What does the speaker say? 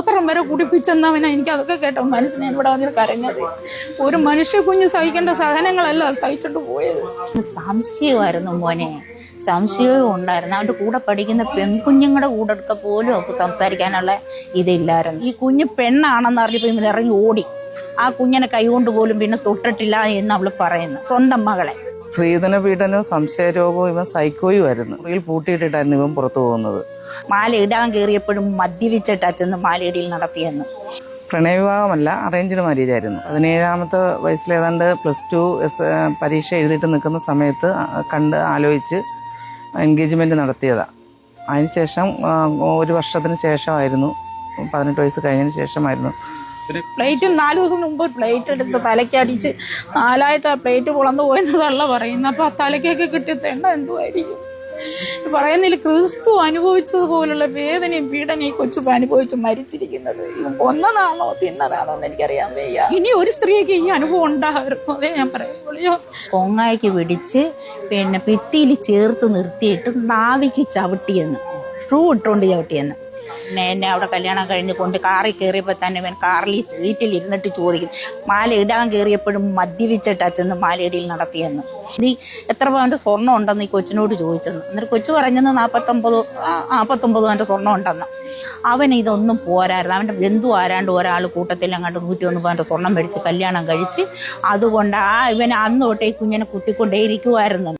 മൂത്രം വരെ കുടിപ്പിച്ചെന്നവനെ എനിക്ക് അതൊക്കെ കേട്ടോ മനസ്സിനെ ഇവിടെ വന്നിട്ട് കരഞ്ഞത്. ഒരു മനുഷ്യ കുഞ്ഞ് സഹിക്കേണ്ട സഹനങ്ങളല്ല സഹിച്ചിട്ട് പോയത്. സംശയമായിരുന്നു മോനെ. സംശയവും ഉണ്ടായിരുന്നു. അവന്റെ കൂടെ പഠിക്കുന്ന പെൺകുഞ്ഞുങ്ങളുടെ കൂടെ അടുത്ത പോലും അവർക്ക് സംസാരിക്കാനുള്ള ഇതില്ലായിരുന്നു. ഈ കുഞ്ഞ് പെണ്ണാണെന്ന് അറിഞ്ഞപ്പോൾ ഇവൻ ഇറങ്ങി ഓടി. ആ കുഞ്ഞിനെ കൈകൊണ്ട് പോലും പിന്നെ തൊട്ടിട്ടില്ല എന്ന് അവൾ പറയുന്നു. സ്വന്തം മകളെ. സ്ത്രീധന പീഡനവും സംശയരോഗവും ഇവൻ സൈക്കോയും ആയിരുന്നു. മുറിയിൽ പൂട്ടിയിട്ടിട്ടായിരുന്നു ഇവൻ പുറത്തു പോകുന്നത്. മാല ഇടാൻ കയറിയപ്പോഴും മദ്യപിച്ചിട്ട് അച്ഛന്ന് മാലയിടിയിൽ നടത്തിയെന്ന്. പ്രണയവിവാഹമല്ല അറേഞ്ച്ഡ് മാരേജ് ആയിരുന്നു. പതിനേഴാമത്തെ വയസ്സിൽ ഏതാണ്ട് പ്ലസ് ടു പരീക്ഷ എഴുതിയിട്ട് നിൽക്കുന്ന സമയത്ത് കണ്ട് ആലോചിച്ച് എൻഗേജ്മെന്റ് നടത്തിയതാണ് അതിനുശേഷം ശേഷം ഒരു വർഷത്തിന് ശേഷമായിരുന്നു പതിനെട്ട് വയസ്സ് കഴിഞ്ഞതിന് ശേഷമായിരുന്നു പ്ലേറ്റ് നാല് ദിവസം മുമ്പ് പ്ലേറ്റ് എടുത്ത് തലക്കടിച്ച് നാലായിട്ട് ആ പ്ലേറ്റ് പുളന്നു പോയെന്നതല്ല പറയുന്നത്. അപ്പൊ ആ തലക്കൊക്കെ കിട്ടിയ തെണ്ട എന്തുമായിരിക്കും പറയുന്നില്ല ക്രിസ്തു അനുഭവിച്ചതുപോലുള്ള വേദനയും പീഡനയും ഈ കൊച്ചു അനുഭവിച്ച് മരിച്ചിരിക്കുന്നത്. കൊന്നതാണോ തിന്നതാണോ എന്ന് എനിക്കറിയാൻ വയ്യ. ഇനി ഒരു സ്ത്രീക്ക് ഈ അനുഭവം ഉണ്ടാകും അതേ ഞാൻ പറയുള്ളൂ കൊങ്ങായ്ക്ക് പിടിച്ച് പിന്നെ ഭിത്തിയിൽ ചേർത്ത് നിർത്തിയിട്ട് നാവിക്ക് ചവിട്ടിയെന്ന് ഷൂ ഇട്ടുകൊണ്ട് ചവിട്ടിയെന്ന്. എന്നെ അവിടെ കല്യാണം കഴിഞ്ഞ് കൊണ്ട് കാറിൽ കയറിയപ്പോൾ തന്നെ ഇവൻ കാറിൽ സീറ്റിൽ ഇരുന്നിട്ട് ചോദിക്കും മാല ഇടാൻ കയറിയപ്പോഴും മദ്യപിച്ചിട്ട് അച്ഛന്ന് മാലയിടിയിൽ നടത്തിയെന്ന്. നീ എത്ര പവന്റെ സ്വർണം ഉണ്ടെന്ന് ഈ കൊച്ചിനോട് ചോദിച്ചെന്ന്. എന്നിട്ട് കൊച്ചു പറഞ്ഞെന്ന് നാൽപ്പത്തൊമ്പത് നാൽപ്പത്തൊമ്പത് പവന്റെ സ്വർണം ഉണ്ടെന്ന്. അവൻ ഇതൊന്നും പോരായിരുന്നു അവന്റെ ബന്ധു ആരാണ്ട് ഒരാൾ കൂട്ടത്തിൽ അങ്ങോട്ട് നൂറ്റി ഒന്ന് പവന്റെ സ്വർണം മേടിച്ച് കല്യാണം കഴിച്ച് അതുകൊണ്ട് ആ ഇവൻ അന്ന് തൊട്ടേ കുഞ്ഞിനെ കുത്തിക്കൊണ്ടേ ഇരിക്കുമായിരുന്നു